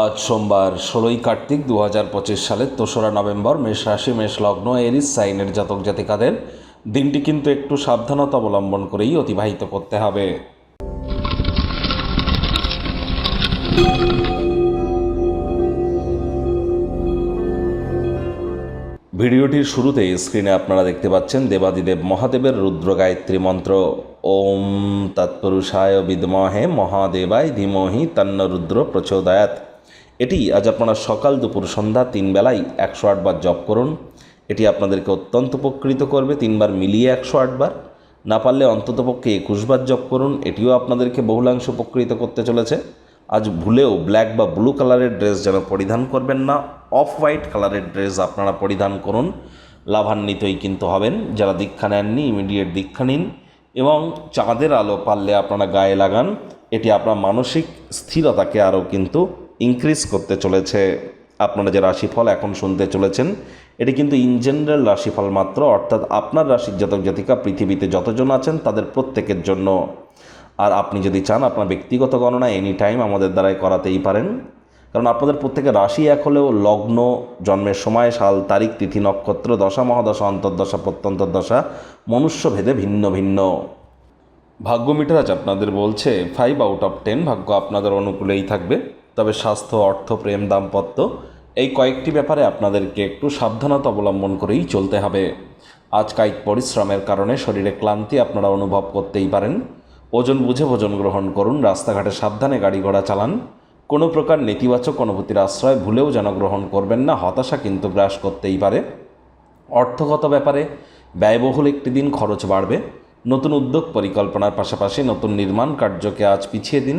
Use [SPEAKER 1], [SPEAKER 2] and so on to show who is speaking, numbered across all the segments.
[SPEAKER 1] আজ সোমবার ষোলোই কার্তিক দু হাজার পঁচিশ সালের দোসরা নভেম্বর মেষ রাশি, মেষ লগ্ন, এরিস সাইনের জাতক জাতিকাদের দিনটি কিন্তু একটু সাবধানতা অবলম্বন করেই অতিবাহিত করতে হবে। ভিডিওটির শুরুতে স্ক্রিনে আপনারা দেখতে পাচ্ছেন দেবাদিদেব মহাদেবের রুদ্র গায়ত্রী মন্ত্র। ওম তৎপুরুষায় বিদমহে মহাদেবায় ধীমহি তন্ন রুদ্র প্রচোদয়াত এটি আজ আপনারা সকাল দুপুর সন্ধ্যা তিন বেলায় একশো আটবার জপ করুন। এটি আপনাদেরকে অত্যন্ত উপকৃত করবে, তিনবার মিলিয়ে একশো আটবার না পারলে অন্ততপক্ষে একুশবার জপ করুন, এটিও আপনাদেরকে বহুলাংশ উপকৃত করতে চলেছে। আজ ভুলেও ব্ল্যাক বা ব্লু কালারের ড্রেস যেন পরিধান করবেন না, অফ হোয়াইট কালারের ড্রেস আপনারা পরিধান করুন। লাভান্বিতই কিন্তু হবেন, যারা দীক্ষা নেননি, ইমিডিয়েট দীক্ষা নিন এবং চাঁদের আলো পারলে আপনারা গায়ে লাগান। এটি আপনার মানসিক স্থিরতাকে আরও কিন্তু ইনক্রিজ করতে চলেছে। আপনারা যে রাশিফল এখন শুনতে চলেছেন, এটি কিন্তু ইন জেনারেল রাশিফল মাত্র, অর্থাৎ আপনার রাশির জাতক জাতিকা পৃথিবীতে যতজন আছেন তাদের প্রত্যেকের জন্য। আর আপনি যদি চান আপনার ব্যক্তিগত গণনা এনি টাইম আমাদের দ্বারাই করাতেই পারেন। কারণ আপনাদের প্রত্যেকের রাশি এক হলেও লগ্ন, জন্মের সময়, সাল, তারিখ, তিথি, নক্ষত্র, দশা, মহাদশা, অন্তর্দশা, প্রত্যন্তর্দশা মনুষ্যভেদে ভিন্ন ভিন্ন। ভাগ্য মিটার আজ আপনাদের বলছে ফাইভ আউট অফ টেন ভাগ্য আপনাদের অনুকূলেই থাকবে। তবে স্বাস্থ্য, অর্থ, প্রেম, দাম্পত্য এই কয়েকটি ব্যাপারে আপনাদেরকে একটু সাবধানতা অবলম্বন করেই চলতে হবে। আজ কায়িক পরিশ্রমের কারণে শরীরে ক্লান্তি আপনারা অনুভব করতেই পারেন। ওজন বুঝে ভোজন গ্রহণ করুন, রাস্তাঘাটে সাবধানে গাড়ি ঘোড়া চালান। কোনো প্রকার নেতিবাচক অনুভূতির আশ্রয় ভুলেও যেন গ্রহণ করবেন না, হতাশা কিন্তু গ্রাস করতেই পারে। অর্থগত ব্যাপারে ব্যয়বহুল একটি দিন খরচ বাড়বে। নতুন উদ্যোগ পরিকল্পনার পাশাপাশি নতুন নির্মাণ কার্যকে আজ পিছিয়ে দিন।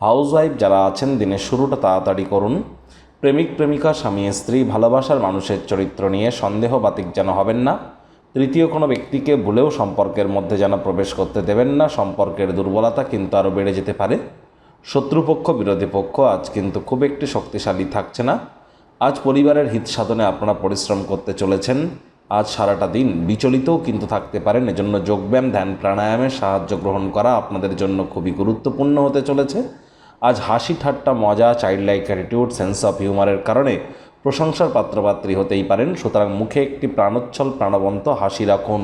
[SPEAKER 1] হাউসওয়াইফ যারা আছেন, দিনের শুরুটা তাড়াতাড়ি করুন। প্রেমিক, প্রেমিকা, স্বামী, স্ত্রী, ভালোবাসার মানুষের চরিত্র নিয়ে সন্দেহ বাতিক যেন হবেন না। তৃতীয় কোনো ব্যক্তিকে ভুলেও সম্পর্কের মধ্যে যেন প্রবেশ করতে দেবেন না। সম্পর্কের দুর্বলতা কিন্তু আরও বেড়ে যেতে পারে। শত্রুপক্ষ, বিরোধী পক্ষ, আজ কিন্তু খুব একটি শক্তিশালী থাকছে না। আজ পরিবারের হিত সাধনে আপনারা পরিশ্রম করতে চলেছেন। আজ সারাটা দিন বিচলিতও কিন্তু থাকতে পারেন। এজন্য যোগব্যায়াম, ধ্যান, প্রাণায়ামের সাহায্য গ্রহণ করা আপনাদের জন্য খুবই গুরুত্বপূর্ণ হতে চলেছে। আজ হাসি ঠাট্টা, মজা child like attitude sense of হিউমারের কারণে প্রশংসার পাত্রপাত্রী হতেই পারেন। সুতরাং মুখে একটি প্রাণোচ্ছল, প্রাণবন্ত হাসি রাখুন।